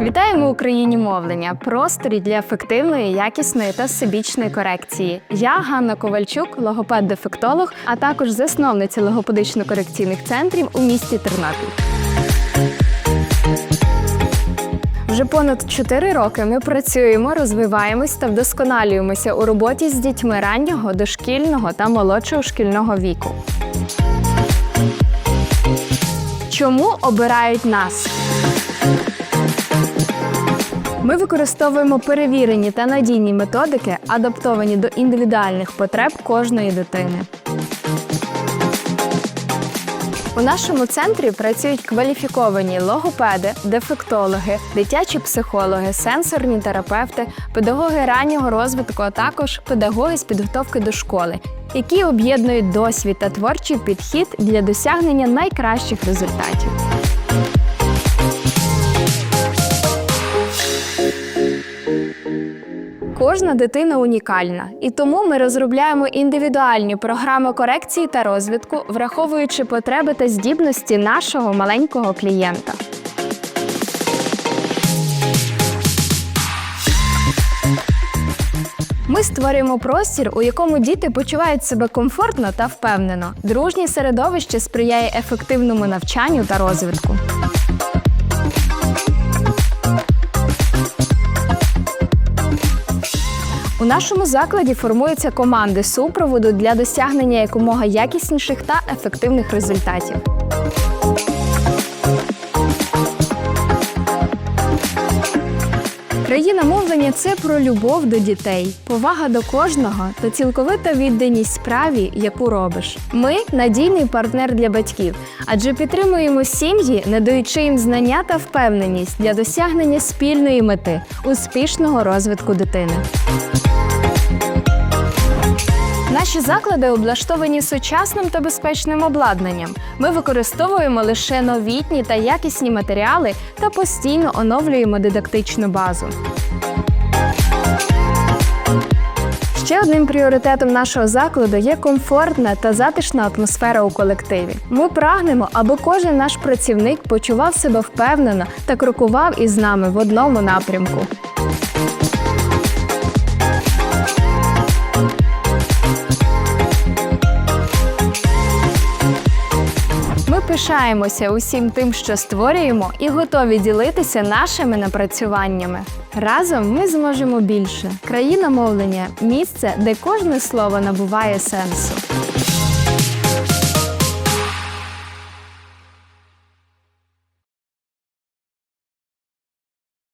Вітаємо Україні мовлення, просторі для ефективної, якісної та всебічної корекції. Я Ганна Ковальчук, логопед-дефектолог, а також засновниця логопедично-корекційних центрів у місті Тернопіль. Вже понад 4 роки ми працюємо, розвиваємось та вдосконалюємося у роботі з дітьми раннього, дошкільного та молодшого шкільного віку. Чому обирають нас? Ми використовуємо перевірені та надійні методики, адаптовані до індивідуальних потреб кожної дитини. У нашому центрі працюють кваліфіковані логопеди, дефектологи, дитячі психологи, сенсорні терапевти, педагоги раннього розвитку, а також педагоги з підготовки до школи, які об'єднують досвід та творчий підхід для досягнення найкращих результатів. Кожна дитина унікальна, і тому ми розробляємо індивідуальні програми корекції та розвитку, враховуючи потреби та здібності нашого маленького клієнта. Ми створюємо простір, у якому діти почувають себе комфортно та впевнено. Дружнє середовище сприяє ефективному навчанню та розвитку. У нашому закладі формуються команди супроводу для досягнення якомога якісніших та ефективних результатів. Країна мовлення це про любов до дітей, повага до кожного та цілковита відданість справі, яку робиш. Ми надійний партнер для батьків, адже підтримуємо сім'ї, надаючи їм знання та впевненість для досягнення спільної мети успішного розвитку дитини. Наші заклади облаштовані сучасним та безпечним обладнанням. Ми використовуємо лише новітні та якісні матеріали та постійно оновлюємо дидактичну базу. Ще одним пріоритетом нашого закладу є комфортна та затишна атмосфера у колективі. Ми прагнемо, аби кожен наш працівник почував себе впевнено та крокував із нами в одному напрямку. Пишаємося усім тим, що створюємо, і готові ділитися нашими напрацюваннями. Разом ми зможемо більше. Країна мовлення місце, де кожне слово набуває сенсу.